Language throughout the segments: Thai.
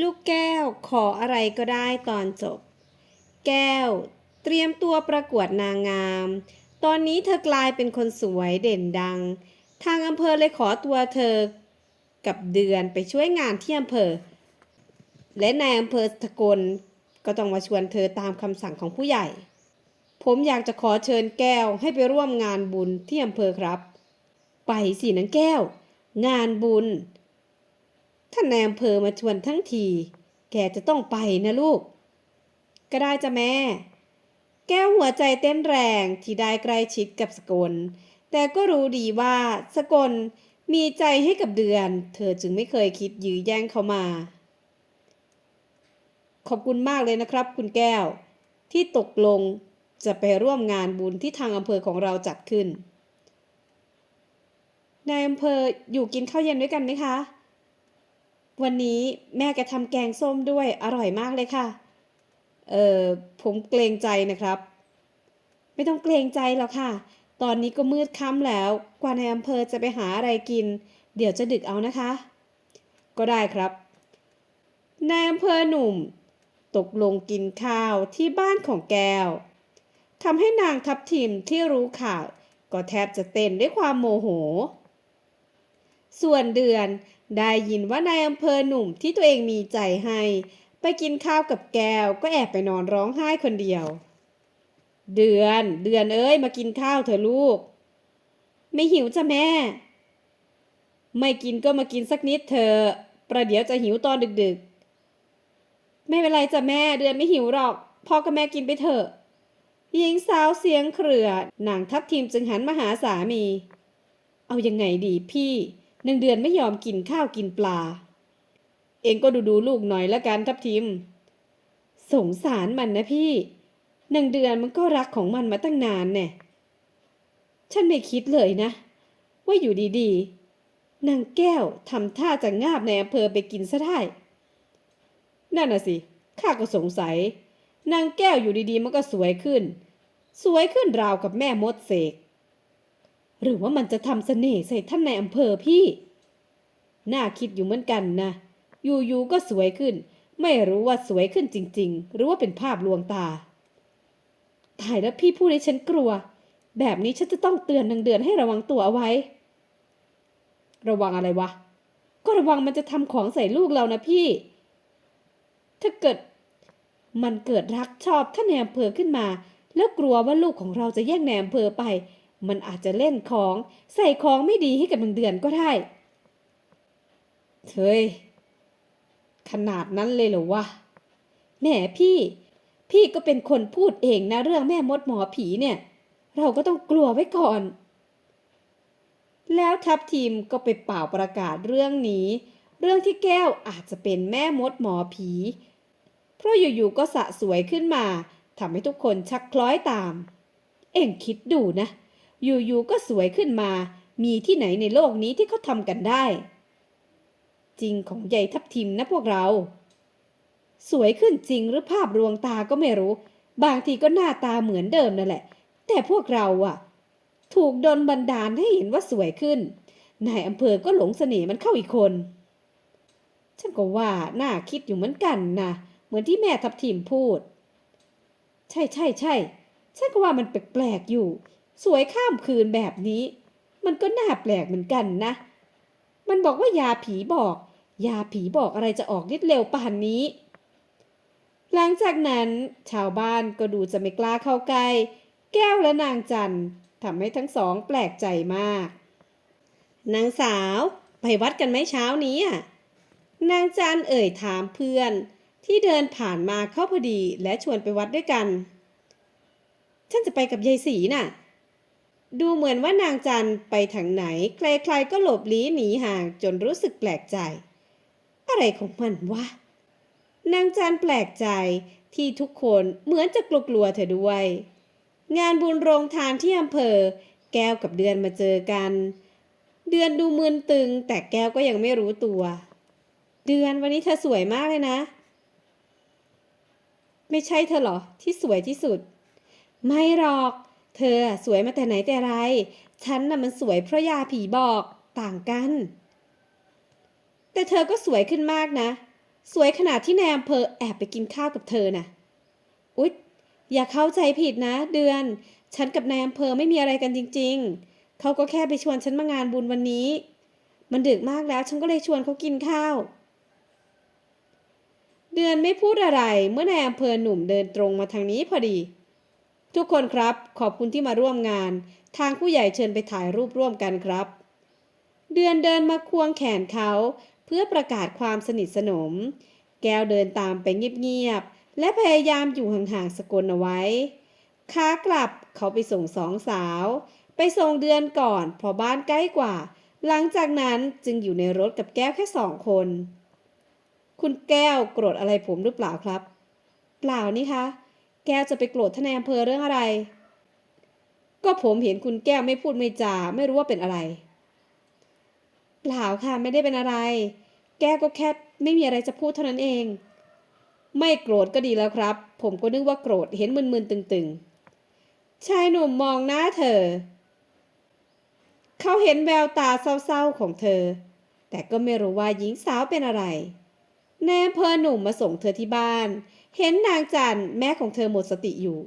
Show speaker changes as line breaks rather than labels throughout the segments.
ลูกแก้วขออะไรก็ได้ตอนจบ แก้ว เตรียมตัวประกวดนางงาม ตอนนี้เธอกลายเป็นคนสวยเด่นดัง ทางอำเภอเลยขอตัวเธอ กับเดือนไปช่วยงานที่อำเภอ และนายอำเภอสกลก็ต้องมาชวนเธอตามคำสั่งของผู้ใหญ่ ผมอยากจะขอเชิญแก้วให้ไปร่วมงานบุญที่อำเภอครับ ไปสินังแก้ว งานบุญ ท่านนายอำเภอมาชวนทั้งที แกจะต้องไปนะลูก ก็ได้จ้ะแม่ แก้วหัวใจเต้นแรงที่ได้ใกล้ชิดกับสกล แต่ก็รู้ดีว่าสกลมีใจให้กับเดือน เธอจึงไม่เคยคิดยื้อแย่งเขามา ขอบคุณมากเลยนะครับ คุณแก้ว ที่ตกลงจะไปร่วมงานบุญที่ทางอำเภอของเราจัดขึ้นนายอำเภออยู่กินข้าวเย็นด้วยกันไหมคะ วันนี้แม่แกทำแกงส้มด้วยอร่อยมากเลยค่ะ เออผมเกรงใจนะครับ ไม่ต้องเกรงใจหรอกค่ะ ตอนนี้ก็มืดค่ำแล้ว กว่าในอำเภอจะไปหาอะไรกิน เดี๋ยวจะดึกเอานะคะ ก็ได้ครับนายอำเภอหนุ่ม ตกลงกินข้าวที่บ้านของแก้วทำให้นางทับทิมที่รู้ข่าว ก็แทบจะเต้นด้วยความโมโห ส่วนเดือน ได้ยินว่านายอำเภอหนุ่มที่ตัวเองมีใจให้ ไปกินข้าวกับแก้ว ก็แอบไปนอนร้องไห้คนเดียว เดือนเดือนเอ้ยมากินข้าวเถอะลูก ไม่หิวจ้ะแม่ ไม่กินก็มากินสักนิดเถอะประเดี๋ยวจะหิวตอนดึกๆ ไม่เป็นไรจ้ะแม่เดือนไม่หิวหรอกพ่อกับแม่กินไปเถอะหญิงสาวเสียงเครือหนังทับทิมจึงหันมาหาสามี เอายังไงดีพี่ หนึ่งเดือนไม่ยอมกินข้าวกินปลา เองก็ดูดูลูกหน่อยละกันทับทิม สงสารมันนะพี่ หนึ่งเดือนมันก็รักของมันมาตั้งนานแน่ฉันไม่คิดเลยนะ ว่าอยู่ดีๆนางแก้วทำท่าจะงาบในอำเภอไปกินซะได้ นั่นน่ะสิข้าก็สงสัย นางแก้วอยู่ดีๆ มันก็สวยขึ้น สวยขึ้นราวกับแม่มดเสก หรือว่ามันจะทำเสน่ห์ใส่ท่านในอำเภอพี่ น่าคิดอยู่เหมือนกันนะ อยู่ๆก็สวยขึ้น ไม่รู้ว่าสวยขึ้นจริง ๆ หรือว่าเป็นภาพลวงตา ตายแล้วพี่พูดให้ฉันกลัว แบบนี้ฉันจะต้องเตือนนางเดือนให้ระวังตัวเอาไว้ ระวังอะไรวะ ก็ระวังมันจะทำของใส่ลูกเรานะพี่ ถ้าเกิด มันเกิดรักชอบท่านในอำเภอขึ้นมา แล้วกลัวว่าลูกของเราจะแย่งในอำเภอไป มันอาจจะเล่นของใส่ของไม่ดีให้กับนางเดือนก็ได้เฮ้ยขนาดนั้นเลยเหรอวะแหมพี่ พี่ก็เป็นคนพูดเองนะเรื่องแม่มดหมอผีเนี่ย เราก็ต้องกลัวไว้ก่อน แล้วทัพทีมก็ไปเป่าประกาศเรื่องนี้ เรื่องที่แก้วอาจจะเป็นแม่มดหมอผี เพราะอยู่ๆก็สะสวยขึ้นมาทำให้ทุกคนชักคล้อยตาม เอ็งคิดดูนะ อยู่ๆก็สวยขึ้นมา มีที่ไหนในโลกนี้ที่เขาทำกันได้ จริงของใหญ่ทับทิมนะพวกเรา สวยขึ้นจริงหรือภาพลวงตาก็ไม่รู้ บางทีก็หน้าตาเหมือนเดิมนั่นแหละ แต่พวกเราอะถูกดนบันดาลให้เห็นว่าสวยขึ้น นายอำเภอก็หลงเสน่ห์มันเข้าอีกคนฉันก็ว่าน่าคิดอยู่เหมือนกันนะเหมือนที่แม่ทับทิมพูด ใช่ใช่ใช่ฉันก็ว่ามันแปลกๆอยู่ สวยข้ามคืนแบบนี้ มันก็น่าแปลกเหมือนกันนะ มันบอกว่ายาผีบอก ยาผีบอกอะไรจะออกฤทธิ์เร็วป่านนี้ หลังจากนั้นชาวบ้านก็ดูจะไม่กล้าเข้าใกล้ แก้วและนางจันทำให้ทั้งสองแปลกใจมาก นางสาว ไปวัดกันไหมเช้านี้อะนางจันเอ่ยถามเพื่อนที่เดินผ่านมาเข้าพอดีและชวนไปวัดด้วยกัน ฉันจะไปกับยายศรีน่ะ ดูเหมือนว่านางจันไปทางไหน ใครๆก็หลบลี้หนีห่างจนรู้สึกแปลกใจ อะไรของมันวะ นางจันแปลกใจที่ทุกคนเหมือนจะกลัวๆเธอด้วย งานบุญโรงทานที่อำเภอ แก้วกับเดือนมาเจอกัน เดือนดูมึนตึง แต่แก้วก็ยังไม่รู้ตัว เดือนวันนี้เธอสวยมากเลยนะ ไม่ใช่เธอเหรอที่สวยที่สุด ไม่หรอก เธอสวยมาแต่ไหนแต่ไร ฉันน่ะมันสวยเพราะยาผีบอกต่างกัน แต่เธอก็สวยขึ้นมากนะ สวยขนาดที่นายอำเภอแอบไปกินข้าวกับเธอน่ะ อุ๊ย อย่าเข้าใจผิดนะ เดือน ฉันกับนายอำเภอไม่มีอะไรกันจริง ๆ เขาก็แค่ไปชวนฉันมางานบุญวันนี้ มันดึกมากแล้วฉันก็เลยชวนเขากินข้าว เดือนไม่พูดอะไรเมื่อนายอำเภอหนุ่มเดินตรงมาทางนี้พอดี ทุกคนครับ ขอบคุณที่มาร่วมงาน ทางผู้ใหญ่เชิญไปถ่ายรูปร่วมกันครับ เดือนเดินมาควงแขนเขาเพื่อประกาศความสนิทสนม แก้วเดินตามไปเงียบๆ และพยายามอยู่ห่างๆสกลเอาไว้ขากลับเขาไปส่งสองสาว ไปส่งเดือนก่อนเพราะบ้านใกล้กว่า หลังจากนั้นจึงอยู่ในรถกับแก้วแค่สองคน คุณแก้วโกรธอะไรผมหรือเปล่าครับ เปล่านี่คะ แก้วจะไปโกรธท่านนายอำเภอเรื่องอะไร ก็ผมเห็นคุณแก้วไม่พูดไม่จาไม่รู้ว่าเป็นอะไร เปล่าค่ะไม่ได้เป็นอะไร แก้วก็แค่ไม่มีอะไรจะพูดเท่านั้นเอง ไม่โกรธก็ดีแล้วครับ ผมก็นึกว่าโกรธเห็นมึนๆตึงๆ ชายหนุ่มมองหน้าเธอ เขาเห็นแววตาเศร้าๆของเธอ แต่ก็ไม่รู้ว่าหญิงสาวเป็นอะไรนายอำเภอหนุ่มมาส่งเธอที่บ้าน เห็นนางจันแม่ของเธอหมดสติอยู่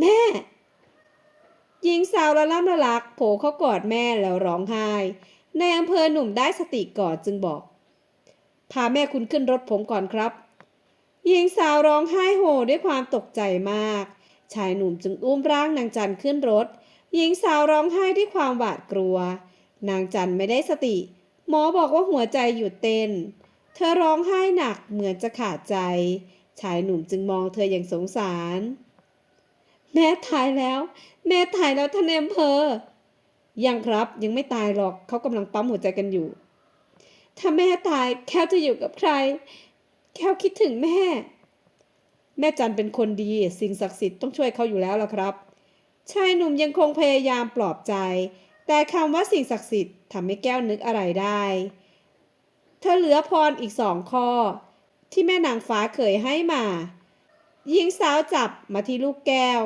แม่ หญิงสาวละล่ำละลักโผล่เข้ากอดแม่แล้วร้องไห้ในอำเภอหนุ่มได้สติก่อนจึงบอก พาแม่คุณขึ้นรถผมก่อนครับ หญิงสาวร้องไห้โฮด้วยความตกใจมาก ชายหนุ่มจึงอุ้มร่างนางจันขึ้นรถ หญิงสาวร้องไห้ด้วยความหวาดกลัว นางจันไม่ได้สติ หมอบอกว่าหัวใจหยุดเต้น เธอร้องไห้หนักเหมือนจะขาดใจ ชายหนุ่มจึงมองเธออย่างสงสาร แม่ตายแล้ว แม่ตายแล้วท่านายอำเภอ ยังครับยังไม่ตายหรอกเขากำลังปั๊มหัวใจกันอยู่ ถ้าแม่ตายแก้วจะอยู่กับใครแก้วคิดถึงแม่ แม่จันเป็นคนดี สิ่งศักดิ์สิทธิ์ต้องช่วยเขาอยู่แล้วล่ะครับ ชายหนุ่มยังคงพยายามปลอบใจ แต่คำว่าสิ่งศักดิ์สิทธิ์ทำให้แก้วนึกอะไรได้ เธอเหลือพรอีกสองข้อ ที่แม่นางฟ้าเคยให้มา หญิงสาวจับมาที่ลูกแก้ว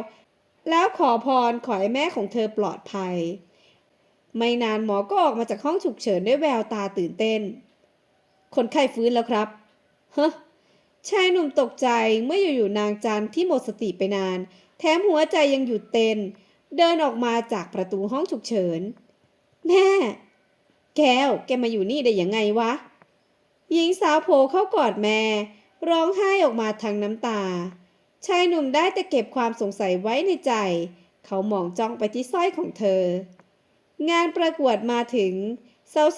แล้วขอพรขอให้แม่ของเธอปลอดภัย ไม่นานหมอก็ออกมาจากห้องฉุกเฉินด้วยแววตาตื่นเต้น คนไข้ฟื้นแล้วครับเฮ้ชายหนุ่มตกใจเมื่ออยู่ๆนางจันที่หมดสติไปนาน แถมหัวใจยังหยุดเต้น เดินออกมาจากประตูห้องฉุกเฉิน แม่ แก้ว แกมาอยู่นี่ได้ยังไงวะ หญิงสาวโผล่เข้ากอดแม่ ร้องไห้ออกมาทางน้ำตา ชายหนุ่มได้แต่เก็บความสงสัยไว้ในใจ เขามองจ้องไปที่สร้อยของเธอ งานประกวดมาถึง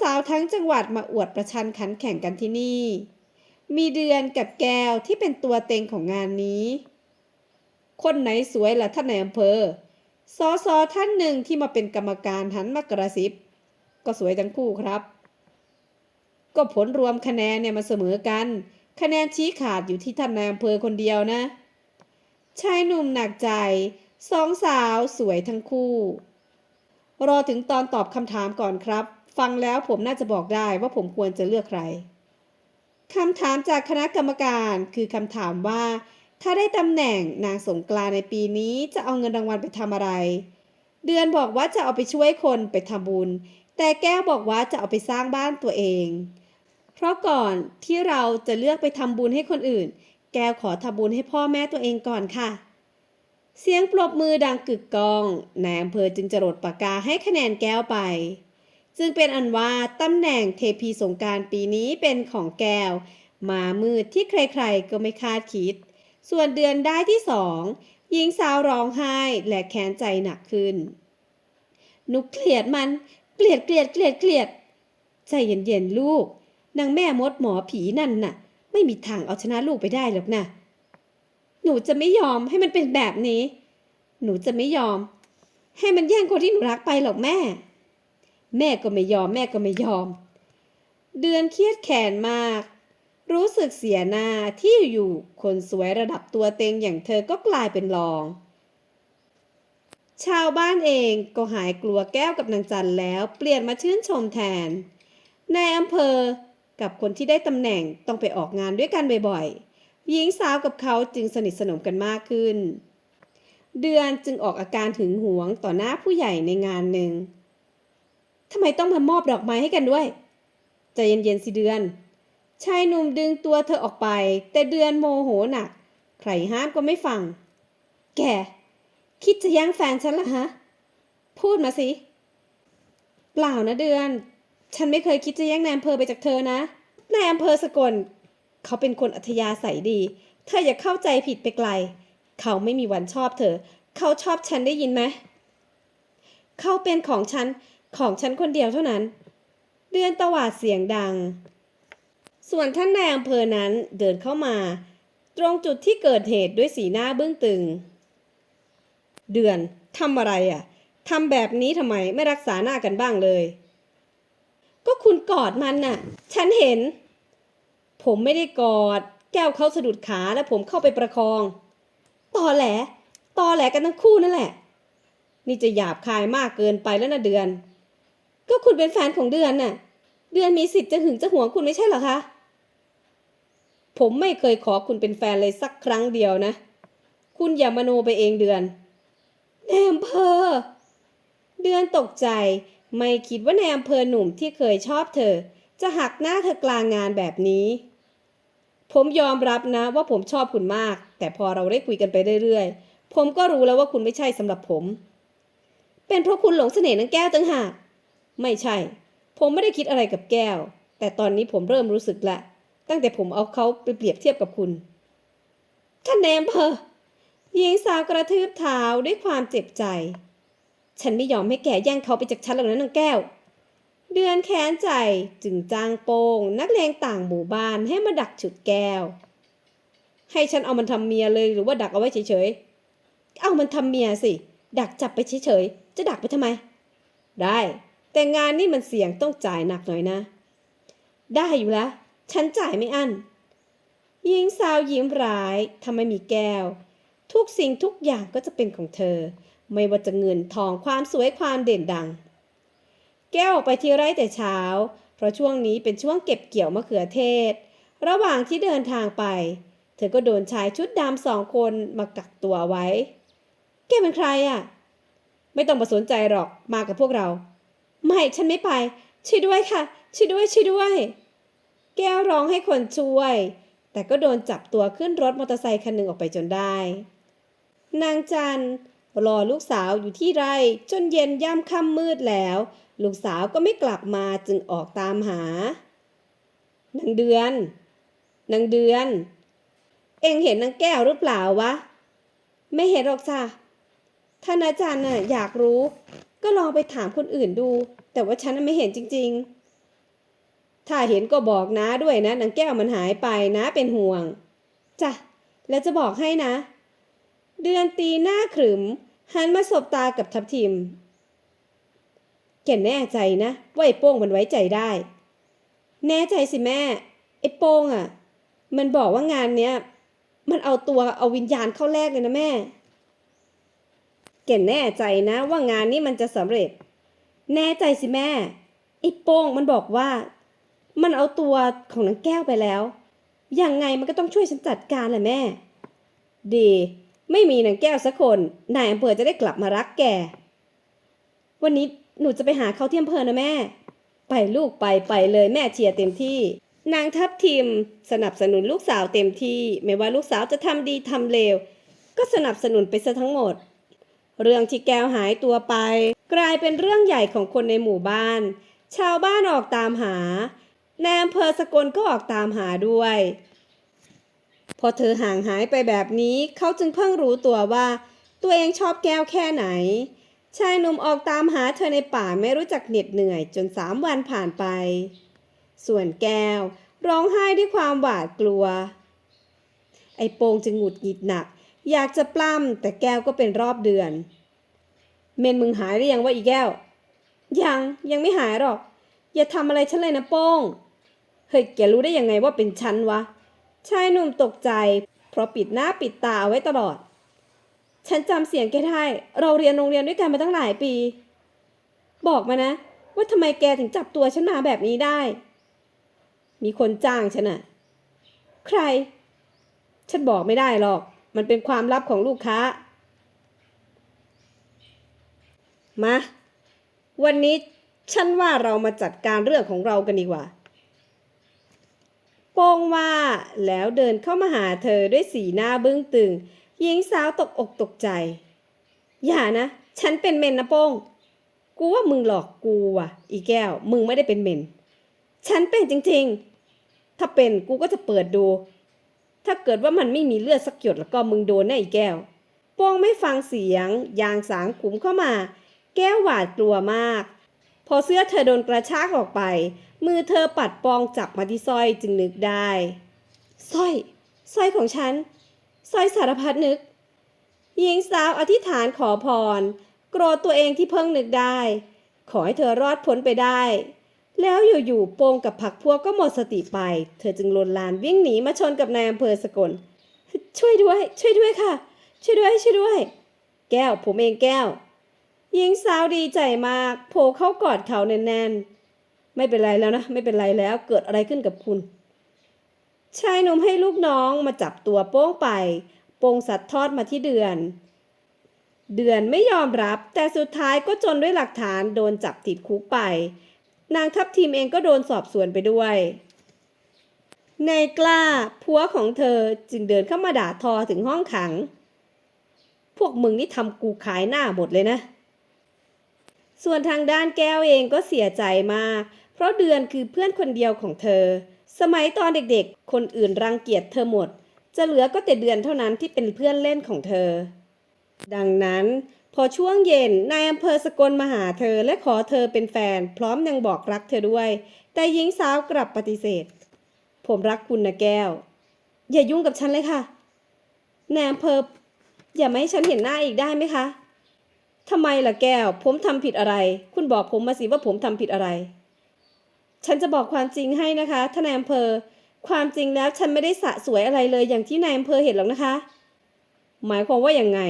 สาวๆทั้งจังหวัดมาอวดประชันขันแข่งกันที่นี่ มีเดือนกับแก้วที่เป็นตัวเต็งของงานนี้ คนไหนสวยล่ะท่านในอำเภอสอสอท่านหนึ่งที่มาเป็นกรรมการหันมากระซิบ ก็สวยทั้งคู่ครับ ก็ผลรวมคะแนนเนี่ยมันเสมอกัน คะแนนชี้ขาดอยู่ที่ท่านนายอำเภอคนเดียวนะชายหนุ่มหนักใจสองสาวสวยทั้งคู่ รอถึงตอนตอบคำถามก่อนครับ ฟังแล้วผมน่าจะบอกได้ว่าผมควรจะเลือกใครคำถามจากคณะกรรมการคือคำถามว่า ถ้าได้ตำแหน่งนางสงกรานในปีนี้จะเอาเงินรางวัลไปทำอะไร เดือนบอกว่าจะเอาไปช่วยคนไปทำบุญ แต่แก้วบอกว่าจะเอาไปสร้างบ้านตัวเอง เพราะก่อนที่เราจะเลือกไปทำบุญให้คนอื่น แก้วขอทำบุญให้พ่อแม่ตัวเองก่อนค่ะ เสียงปรบมือดังกึกก้องนายอำเภอจึงจรดปากกาให้คะแนนแก้วไป จึงเป็นอันว่าตำแหน่งเทพีสงการปีนี้เป็นของแก้ว มามืดที่ใครๆ ก็ไม่คาดคิด ส่วนเดือนได้ที่สองหญิงสาวร้องไห้และแค้นใจหนักขึ้นหนุกเกลียดมัน เกลียดเกลียดเกลียดเกลียดใจเย็นๆลูก นางแม่มดหมอผีนั่นน่ะ ไม่มีทางเอาชนะลูกไปได้หรอกนะหนูจะไม่ยอมให้มันเป็นแบบนี้ หนูจะไม่ยอม ให้มันแย่งคนที่หนูรักไปหรอกแม่ แม่ก็ไม่ยอม แม่ก็ไม่ยอม เดือนเครียดแขนมาก รู้สึกเสียหน้าที่อยู่คนสวยระดับตัวเต็งอย่างเธอก็กลายเป็นรองชาวบ้านเองก็หายกลัวแก้วกับนางจันแล้ว เปลี่ยนมาชื่นชมแทน ในอำเภอ กับคนที่ได้ตำแหน่งต้องไปออกงานด้วยกันบ่อยๆ หญิงสาวกับเขาจึงสนิทสนมกันมากขึ้น เดือนจึงออกอาการหึงหวงต่อหน้าผู้ใหญ่ในงานหนึ่งทำไมต้องมามอบดอกไม้ให้กันด้วย ใจเย็นๆสิเดือน ชายหนุ่มดึงตัวเธอออกไป แต่เดือนโมโหหนัก ใครห้ามก็ไม่ฟัง แก คิดจะแย่งแฟนฉันเหรอฮะ พูดมาสิ เปล่านะเดือน ฉันไม่เคยคิดจะแย่งนายอำเภอไปจากเธอนะ นายอำเภอสกล เขาเป็นคนอัธยาศัยดี เธออย่าเข้าใจผิดไปไกล เขาไม่มีวันชอบเธอ เขาชอบฉันได้ยินไหม เขาเป็นของฉัน ของฉันคนเดียวเท่านั้น เดือนตวาดเสียงดัง ส่วนท่านนายอำเภอนั้นเดินเข้ามา ตรงจุดที่เกิดเหตุด้วยสีหน้าเบื้องตึง เดือนทำอะไรอะทำแบบนี้ทำไมไม่รักษาหน้ากันบ้างเลย ก็คุณกอดมันน่ะ ฉันเห็น ผมไม่ได้กอด แก้วเขาสะดุดขาแล้วผมเข้าไปประคอง ตอแหล ตอแหลกันทั้งคู่นั่นแหละ นี่จะหยาบคายมากเกินไปแล้วนะเดือน ก็คุณเป็นแฟนของเดือนน่ะ เดือนมีสิทธิ์จะหึงจะหวงคุณไม่ใช่หรอคะ ผมไม่เคยขอคุณเป็นแฟนเลยสักครั้งเดียวนะ คุณอย่ามโนไปเองเดือนในอำเภอเดือนตกใจ ไม่คิดว่าในอำเภอหนุ่มที่เคยชอบเธอ จะหักหน้าเธอกลางงานแบบนี้ ผมยอมรับนะว่าผมชอบคุณมาก แต่พอเราได้คุยกันไปเรื่อยๆ ผมก็รู้แล้วว่าคุณไม่ใช่สำหรับผม เป็นเพราะคุณหลงเสน่ห์นางแก้วตั้งหากไม่ใช่ ผมไม่ได้คิดอะไรกับแก้ว แต่ตอนนี้ผมเริ่มรู้สึกละ ตั้งแต่ผมเอาเขาไปเปรียบเทียบกับคุณท่านแนมเพอหญิงสาวกระทืบเท้าด้วยความเจ็บใจ ฉันไม่ยอมให้แกแย่งเขาไปจากฉันหรอกนะนางแก้ว เดือนแค้นใจจึงจ้างโปง นักเลงต่างหมู่บ้านให้มาดักฉุดแก้ว ให้ฉันเอามันทำเมียเลยหรือว่าดักเอาไว้เฉยๆ เอามันทำเมียสิ ดักจับไปเฉยๆ จะดักไปทำไม ได้ แต่งานนี่มันเสี่ยงต้องจ่ายหนักหน่อยนะ ได้อยู่แล้ว ฉันจ่ายไม่อั้นหญิงสาวยิ้มร้ายทำไมมีแก้ว ทุกสิ่งทุกอย่างก็จะเป็นของเธอ ไม่ว่าจะเงินทองความสวยความเด่นดัง แก้วออกไปที่ไร่แต่เช้า เพราะช่วงนี้เป็นช่วงเก็บเกี่ยวมะเขือเทศ ระหว่างที่เดินทางไป เธอก็โดนชายชุดดำสองคนมากักตัวไว้ แกเป็นใครอะ ไม่ต้องมาสนใจหรอกมากับพวกเรา ไม่ฉันไม่ไป ช่วยด้วยค่ะ ช่วยด้วยช่วยด้วย แก้วร้องให้คนช่วย แต่ก็โดนจับตัวขึ้นรถมอเตอร์ไซค์คันหนึ่งออกไปจนได้ นางจัน รอลูกสาวอยู่ที่ไร่ จนเย็นย่ำค่ำมืดแล้ว ลูกสาวก็ไม่กลับมาจึงออกตามหานางเดือนนางเดือน เอ็งเห็นนางแก้วหรือเปล่าวะ ไม่เห็นหรอกจ้ะท่านอาจารย์น่ะอยากรู้ ก็ลองไปถามคนอื่นดู แต่ว่าฉันน่ะไม่เห็นจริง ๆ ถ้าเห็นก็บอกนะด้วยนะนางแก้วมันหายไปนะเป็นห่วงจ้ะแล้วจะบอกให้นะ เดือนตีหน้าขรึม หันมาสบตากับทับทิม แกแน่ใจนะว่าไอ้โป้งมันไว้ใจได้ แน่ใจสิแม่ ไอ้โป้งอะ มันบอกว่างานเนี้ย มันเอาตัวเอาวิญญาณเข้าแลกเลยนะแม่ แกแน่ใจนะว่างานนี้มันจะสำเร็จ แน่ใจสิแม่ ไอ้โป้งมันบอกว่า มันเอาตัวของนางแก้วไปแล้ว ยังไงมันก็ต้องช่วยฉันจัดการแหละแม่ ดี ไม่มีนางแก้วสักคน นายอำเภอจะได้กลับมารักแก วันนี้หนูจะไปหาเขาที่อำเภอนะแม่ ไปลูกไปไปเลยแม่เชียร์เต็มที่ นางทัพทิม สนับสนุนลูกสาวเต็มที่ ไม่ว่าลูกสาวจะทำดีทำเลว ก็สนับสนุนไปซะทั้งหมด เรื่องที่แก้วหายตัวไป กลายเป็นเรื่องใหญ่ของคนในหมู่บ้าน ชาวบ้านออกตามหาในอำเภอสกลก็ออกตามหาด้วย พอเธอห่างหายไปแบบนี้เขาจึงเพิ่งรู้ตัวว่า ตัวเองชอบแก้วแค่ไหน ชายหนุ่มออกตามหาเธอในป่าไม่รู้จักเหน็ดเหนื่อยจนสามวันผ่านไป ส่วนแก้วร้องไห้ด้วยความหวาดกลัว ไอ้โปงจึงหงุดหงิดหนัก อยากจะปล้ำแต่แก้วก็เป็นรอบเดือน เมนมึงหายหรือยังวะอีแก้ว ยังยังไม่หายหรอก อย่าทำอะไรฉันเลยนะโป้งเฮ้ยแกรู้ได้ยังไงว่าเป็นฉันวะ ชายหนุ่มตกใจ เพราะปิดหน้าปิดตาเอาไว้ตลอด ฉันจำเสียงแกได้ เราเรียนโรงเรียนด้วยกันมาตั้งหลายปี บอกมานะ ว่าทำไมแกถึงจับตัวฉันมาแบบนี้ได้ มีคนจ้างฉันอะใคร ฉันบอกไม่ได้หรอก มันเป็นความลับของลูกค้า มา วันนี้ฉันว่าเรามาจัดการเรื่องของเรากันดีกว่า โป้งว่าแล้วเดินเข้ามาหาเธอด้วยสีหน้าบึ้งตึง หญิงสาวตกอกตกใจ อย่านะ ฉันเป็นเมนนะโป้ง กูว่ามึงหลอกกูว่ะ อีแก้ว มึงไม่ได้เป็นเมน ฉันเป็นจริงๆ ถ้าเป็นกูก็จะเปิดดู ถ้าเกิดว่ามันไม่มีเลือดสักหยดแล้วก็มึงโดนแน่อีแก้ว โป้งไม่ฟังเสียง ยางสางขุมเข้ามา แก้วหวาดกลัวมาก พอเสื้อเธอโดนกระชากออกไป มือเธอปัดปองจับมาที่สร้อยจึงนึกได้สร้อยสร้อยของฉันสร้อยสารพัดนึกหญิงสาวอธิษฐานขอพร โกรธตัวเองที่เพิ่งนึกได้ ขอให้เธอรอดพ้นไปได้ แล้วอยู่ๆโปงกับผักพวกก็หมดสติไป เธอจึงลนลานวิ่งหนีมาชนกับนายอำเภอสกล ช่วยด้วย ช่วยด้วยค่ะ ช่วยด้วย ช่วยด้วย แก้วผมเองแก้วหญิงสาวดีใจมาก โผล่เข้ากอดเขาแน่นๆ ไม่เป็นไรแล้วนะ ไม่เป็นไรแล้วเกิดอะไรขึ้นกับคุณ ชายหนุ่มให้ลูกน้องมาจับตัวโป้งไป โป้งสัตว์ทอดมาที่เดือน เดือนไม่ยอมรับ แต่สุดท้ายก็จนด้วยหลักฐานโดนจับติดคุกไป นางทัพทีมเองก็โดนสอบสวนไปด้วยนายกล้าผัวของเธอจึงเดินเข้ามาด่าทอถึงห้องขัง พวกมึงนี่ทำกูขายหน้าหมดเลยนะ ส่วนทางด้านแก้วเองก็เสียใจมาก เพราะเดือนคือเพื่อนคนเดียวของเธอ สมัยตอนเด็กๆ คนอื่นรังเกียจเธอหมด จะเหลือก็แต่เดือนเท่านั้นที่เป็นเพื่อนเล่นของเธอ ดังนั้น พอช่วงเย็นนายอำเภอสกลมาหาเธอและขอเธอเป็นแฟน พร้อมยังบอกรักเธอด้วย แต่หญิงสาวกลับปฏิเสธ ผมรักคุณนะแก้ว อย่ายุ่งกับฉันเลยค่ะนายอำเภออย่าไม่ให้ฉันเห็นหน้าอีกได้ไหมคะทำไมล่ะแก้ว ผมทำผิดอะไร คุณบอกผมมาสิว่าผมทำผิดอะไร ฉันจะบอกความจริงให้นะคะทนายอำเภอ ความจริงแล้วฉันไม่ได้สะสวยอะไรเลยอย่างที่นายอำเภอเห็นหรอกนะคะ หมายความว่าอย่างไง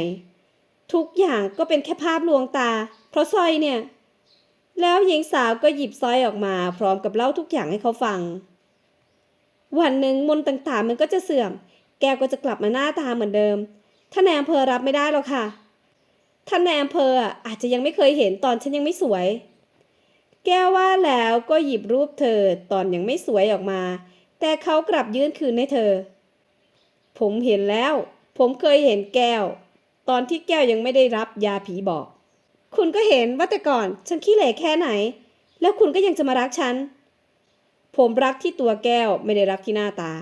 ทุกอย่างก็เป็นแค่ภาพลวงตา เพราะสร้อยเนี่ย แล้วหญิงสาวก็หยิบสร้อยออกมา พร้อมกับเล่าทุกอย่างให้เขาฟัง วันหนึ่งมนต่างๆ มันก็จะเสื่อม แกก็จะกลับมาหน้าตาเหมือนเดิมท่านนายอำเภอรับไม่ได้หรอกค่ะท่านนายอำเภออาจจะยังไม่เคยเห็นตอนฉันยังไม่สวย แก้วว่าแล้วก็หยิบรูปเธอตอนยังไม่สวยออกมา แต่เขากลับยื่นคืนให้เธอ ผมเห็นแล้ว ผมเคยเห็นแก้ว ตอนที่แก้วยังไม่ได้รับยาผีบอก คุณก็เห็นว่าแต่ก่อน ฉันขี้เหร่แค่ไหน แล้วคุณก็ยังจะมารักฉัน ผมรักที่ตัวแก้วไม่ได้รักที่หน้าตา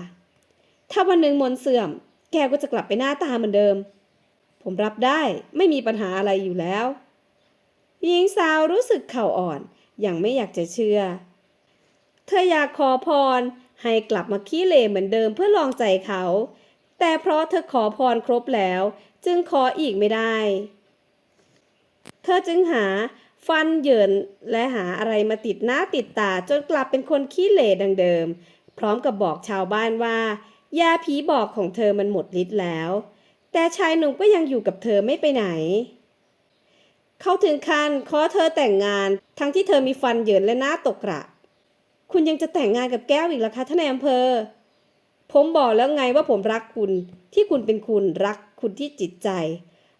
ถ้าวันหนึ่งมนเสื่อม แก้วก็จะกลับไปหน้าตาเหมือนเดิม ผมรับได้ไม่มีปัญหาอะไรอยู่แล้วหญิงสาวรู้สึกเข่าอ่อน อย่างไม่อยากจะเชื่อ เธออยากขอพรให้กลับมาขี้เหร่เหมือนเดิมเพื่อลองใจเขา แต่เพราะเธอขอพรครบแล้ว จึงขออีกไม่ได้ เธอจึงหาฟันเหยินและหาอะไรมาติดหน้าติดตาจนกลับเป็นคนขี้เหร่ดังเดิม พร้อมกับบอกชาวบ้านว่า ยาผีบอกของเธอมันหมดฤทธิ์แล้ว แต่ชายหนุ่มก็ยังอยู่กับเธอไม่ไปไหน เขาถึงขั้นขอเธอแต่งงาน ทั้งที่เธอมีฟันเหยินและหน้าตกกระคุณยังจะแต่งงานกับแก้วอีกเหรอคะท่านนายอำเภอ ผมบอกแล้วไงว่าผมรักคุณ ที่คุณเป็นคุณรักคุณที่จิตใจ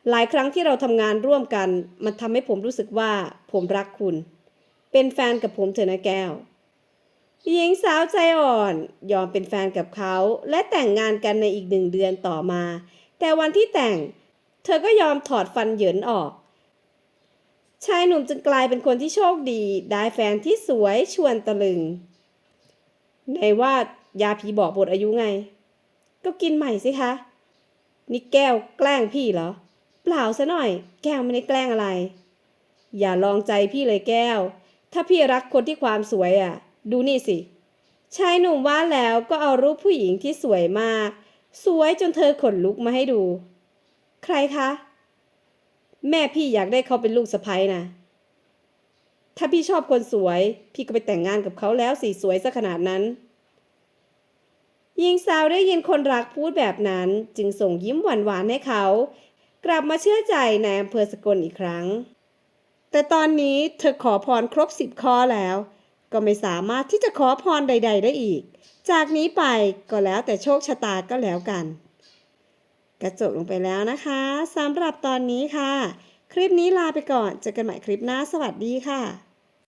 หลายครั้งที่เราทำงานร่วมกัน มันทำให้ผมรู้สึกว่าผมรักคุณ เป็นแฟนกับผมเถอะนะแก้วหญิงสาวใจอ่อนยอมเป็นแฟนกับเขาและแต่งงานกันในอีกหนึ่งเดือนต่อมา แต่วันที่แต่ง เธอก็ยอมถอดฟันเหยินออก ชายหนุ่มจึงกลายเป็นคนที่โชคดี ได้แฟนที่สวยชวนตะลึง ในว่ายาผีบอกหมดอายุไง ก็กินใหม่สิคะ นี่แก้วแกล้งพี่เหรอ เปล่าซะหน่อย แก้วไม่ได้แกล้งอะไร อย่าลองใจพี่เลยแก้ว ถ้าพี่รักคนที่ความสวยอะ ดูนี่สิ ชายหนุ่มว่าแล้วก็เอารูปผู้หญิงที่สวยมาก สวยจนเธอขนลุกมาให้ดู ใครคะ แม่พี่อยากได้เขาเป็นลูกสะใภ้นะ ถ้าพี่ชอบคนสวย พี่ก็ไปแต่งงานกับเขาแล้วสิสวยซะขนาดนั้นหญิงสาวได้ยินคนรักพูดแบบนั้น จึงส่งยิ้มหวานๆให้เขา กลับมาเชื่อใจในอำเภอสกลอีกครั้ง แต่ตอนนี้เธอขอพรครบสิบข้อแล้ว ก็ไม่สามารถที่จะขอพรใด ๆ ได้อีก จากนี้ไปก็แล้วแต่โชคชะตาก็แล้วกัน กระจบลงไปแล้วนะคะสำหรับตอนนี้ค่ะ คลิปนี้ลาไปก่อนเจอกันใหม่คลิปหน้าสวัสดีค่ะ